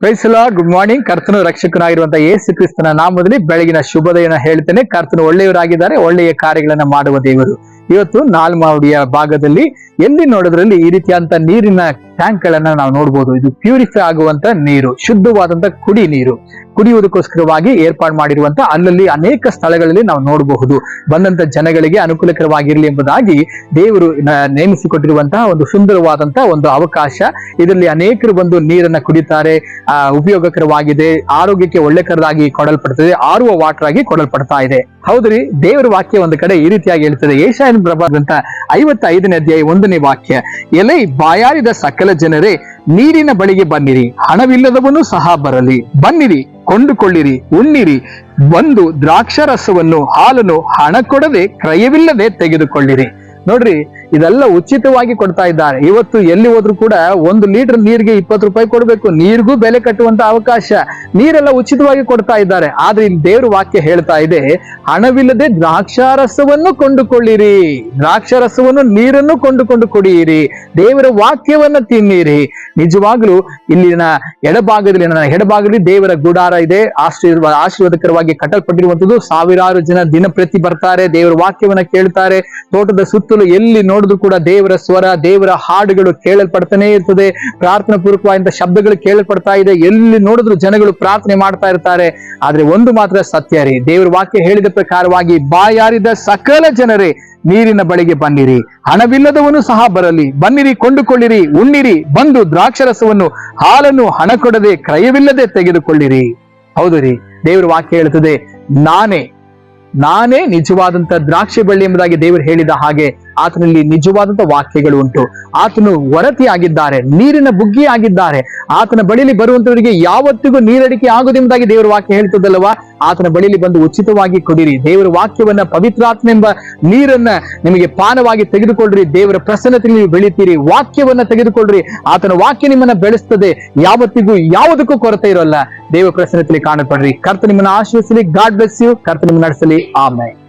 ಪ್ರೈಸಲ good morning ಕರ್ತನು ರಕ್ಷಕನಾಗಿರುವಂತಹ ಯೇಸು ಕ್ರಿಸ್ತನ ನಾಮದಲ್ಲಿ ಬೆಳಗಿನ ಶುಭೋದಯನ ಹೇಳ್ತೇನೆ. ಕರ್ತನು ಒಳ್ಳೆಯವರಾಗಿದ್ದಾರೆ. ಒಳ್ಳೆಯ ಕಾರ್ಯಗಳನ್ನ ಮಾಡುವ ದೇವರು. ಇವತ್ತು ನಾಲ್ಮಾವಡಿಯ ಭಾಗದಲ್ಲಿ ಎಲ್ಲಿ ನೋಡೋದ್ರಲ್ಲಿ ಈ ರೀತಿಯಂತ ನೀರಿನ ಟ್ಯಾಂಕ್ ಗಳನ್ನ ನಾವು ನೋಡಬಹುದು ಇದು ಪ್ಯೂರಿಫೈ ಆಗುವಂತ ನೀರು ಶುದ್ಧವಾದಂತ ಕುಡಿ ನೀರು. ಕುಡಿಯುವುದಕ್ಕೋಸ್ಕರವಾಗಿ ಏರ್ಪಾಡು ಮಾಡಿರುವಂತ ಅಲ್ಲಲ್ಲಿ ಅನೇಕ ಸ್ಥಳಗಳಲ್ಲಿ ನಾವು ನೋಡಬಹುದು. ಬಂದಂತ ಜನಗಳಿಗೆ ಅನುಕೂಲಕರವಾಗಿರಲಿ ಎಂಬುದಾಗಿ ದೇವರು ನೇಮಿಸಿಕೊಟ್ಟಿರುವಂತಹ ಒಂದು ಸುಂದರವಾದಂತಹ ಒಂದು ಅವಕಾಶ. ಇದರಲ್ಲಿ ಅನೇಕರು ಬಂದು ನೀರನ್ನ ಕುಡಿತಾರೆ. ಆ, ಉಪಯೋಗಕರವಾಗಿದೆ. ಆರೋಗ್ಯಕ್ಕೆ ಒಳ್ಳೆಕರದಾಗಿ ಕೊಡಲ್ಪಡ್ತದೆ. ಆರುವ ವಾಟರ್ ಆಗಿ ಕೊಡಲ್ಪಡ್ತಾ ಇದೆ. ಹೌದ್ರಿ? ದೇವರ ವಾಕ್ಯ ಒಂದು ಕಡೆ ಈ ರೀತಿಯಾಗಿ ಹೇಳ್ತದೆ. ಏಷಾಯನ್ ಪ್ರಭಾದಂತ ಐವತ್ತೈದನೇ ಅಧ್ಯಾಯ ಒಂದನೇ ವಾಕ್ಯ. ಎಲೆ ಬಾಯಾರಿದ ಸಕಲ ಜನರೇ ನೀರಿನ ಬಳಿಗೆ ಬನ್ನಿರಿ, ಹಣವಿಲ್ಲದವನು ಸಹ ಬರಲಿ. ಬನ್ನಿರಿ, ಕೊಂಡುಕೊಳ್ಳಿರಿ, ಉಣ್ಣಿರಿ. ಬಂದು ದ್ರಾಕ್ಷಾರಸವನ್ನು ಹಾಲನ್ನು ಹಣ ಕೊಡದೆ ಕ್ರಯವಿಲ್ಲದೆ ತೆಗೆದುಕೊಳ್ಳಿರಿ. ನೋಡ್ರಿ ಇದೆಲ್ಲ ಉಚಿತವಾಗಿ ಕೊಡ್ತಾ ಇದ್ದಾರೆ. ಇವತ್ತು ಎಲ್ಲಿ ಹೋದ್ರು ಕೂಡ ಒಂದು ಲೀಟರ್ ನೀರಿಗೆ ಇಪ್ಪತ್ತು ರೂಪಾಯಿ ಕೊಡಬೇಕು. ನೀರಿಗೂ ಬೆಲೆ ಕಟ್ಟುವಂತ ಅವಕಾಶ. ನೀರೆಲ್ಲ ಉಚಿತವಾಗಿ ಕೊಡ್ತಾ ಇದ್ದಾರೆ. ಆದ್ರೆ ಇಲ್ಲಿ ದೇವ್ರ ವಾಕ್ಯ ಹೇಳ್ತಾ ಇದೆ, ಹಣವಿಲ್ಲದೆ ದ್ರಾಕ್ಷಾರಸವನ್ನು ಕೊಂಡುಕೊಳ್ಳಿರಿ. ದ್ರಾಕ್ಷಾರಸವನ್ನು ನೀರನ್ನು ಕೊಂಡುಕೊಂಡು ಕುಡಿಯಿರಿ. ದೇವರ ವಾಕ್ಯವನ್ನ ತಿನ್ನಿರಿ. ನಿಜವಾಗ್ಲೂ ಇಲ್ಲಿನ ಎಡಭಾಗದಲ್ಲಿ, ನನ್ನ ಎಡಭಾಗದಲ್ಲಿ ದೇವರ ಗುಡಾರ ಇದೆ. ಆಶೀರ್ವಾದ, ಆಶೀರ್ವಾದಕರವಾಗಿ ಕಟ್ಟಲ್ಪಟ್ಟಿರುವಂತದ್ದು ಸಾವಿರಾರು ಜನ ದಿನಪ್ರತಿ ಬರ್ತಾರೆ. ದೇವರ ವಾಕ್ಯವನ್ನ ಕೇಳ್ತಾರೆ. ತೋಟದ ಸುತ್ತಲೂ ಎಲ್ಲಿ ನೋಡಿದ್ರು ಕೂಡ ದೇವರ ಸ್ವರ, ದೇವರ ಹಾಡುಗಳು ಕೇಳಲ್ಪಡ್ತಾನೆ ಇರ್ತದೆ. ಪ್ರಾರ್ಥನಾ ಪೂರ್ವಕವಾದಂತ ಶಬ್ದಗಳು ಕೇಳಲ್ಪಡ್ತಾ ಇದೆ. ಎಲ್ಲಿ ನೋಡಿದ್ರು ಜನಗಳು ಪ್ರಾರ್ಥನೆ ಮಾಡ್ತಾ ಇರ್ತಾರೆ. ಆದ್ರೆ ಒಂದು ಮಾತ್ರ ಸತ್ಯ ರೀ, ದೇವರ ವಾಕ್ಯ ಹೇಳಿದ ಪ್ರಕಾರವಾಗಿ ಬಾಯಾರಿದ ಸಕಲ ಜನರೇ ನೀರಿನ ಬಳಿಗೆ ಬನ್ನಿರಿ. ಹಣವಿಲ್ಲದವನು ಸಹ ಬರಲಿ. ಬನ್ನಿರಿ, ಕೊಂಡುಕೊಳ್ಳಿರಿ, ಉಣ್ಣಿರಿ, ಬಂದು ದ್ರಾಕ್ಷರಸವನ್ನು, ಹಾಲನ್ನು ಹಣ ಕೊಡದೆ ಕ್ರಯವಿಲ್ಲದೆ ತೆಗೆದುಕೊಳ್ಳಿರಿ. ಹೌದು ರೀ, ದೇವರ ವಾಕ್ಯ ಹೇಳ್ತದೆ ನಾನೇ ನಾನೇ ನಿಜವಾದಂತ ದ್ರಾಕ್ಷಿ ಬಳ್ಳಿ ಎಂಬುದಾಗಿ ದೇವರು ಹೇಳಿದ ಹಾಗೆ ಆತನಲ್ಲಿ ನಿಜವಾದಂತ ವಾಕ್ಯಗಳು ಉಂಟು. ಆತನು ವರತಿ ಆಗಿದ್ದಾರೆ ನೀರಿನ ಬುಗ್ಗಿ ಆಗಿದ್ದಾರೆ ಆತನ ಬಳಿಲಿ ಬರುವಂತವರಿಗೆ ಯಾವತ್ತಿಗೂ ನೀರಡಿಕೆ ಆಗುದೆಂಬುದಾಗಿ ದೇವರ ವಾಕ್ಯ ಹೇಳ್ತದಲ್ಲವಾ? ಆತನ ಬಳಿಲಿ ಬಂದು ಉಚಿತವಾಗಿ ಕೊಡಿರಿ ದೇವರ ವಾಕ್ಯವನ್ನ ಪವಿತ್ರಾತ್ಮ ಎಂಬ ನೀರನ್ನ ನಿಮಗೆ ಪಾನವಾಗಿ ತೆಗೆದುಕೊಳ್ಳ್ರಿ. ದೇವರ ಪ್ರಸನ್ನತೆಯಲ್ಲಿ ನೀವು ಬೆಳಿತೀರಿ. ವಾಕ್ಯವನ್ನ ತೆಗೆದುಕೊಳ್ಳ್ರಿ. ಆತನ ವಾಕ್ಯ ನಿಮ್ಮನ್ನ ಬೆಳೆಸ್ತದೆ. ಯಾವತ್ತಿಗೂ ಯಾವುದಕ್ಕೂ ಕೊರತೆ ಇರೋಲ್ಲ. ದೇವ ಪ್ರಸನ್ನತೆಯಲ್ಲಿ ಕಾಣಪಡ್ರಿ ಕರ್ತ ನಿಮ್ಮನ್ನ ಆಶ್ರಯಿಸಲಿ ಗಾಡ್ ಬ್ಲೆಸ್ ಯು ಕರ್ತ ನಿಮ್ಮನ್ನ ನಡೆಸಲಿ. ಆಮೇಲೆ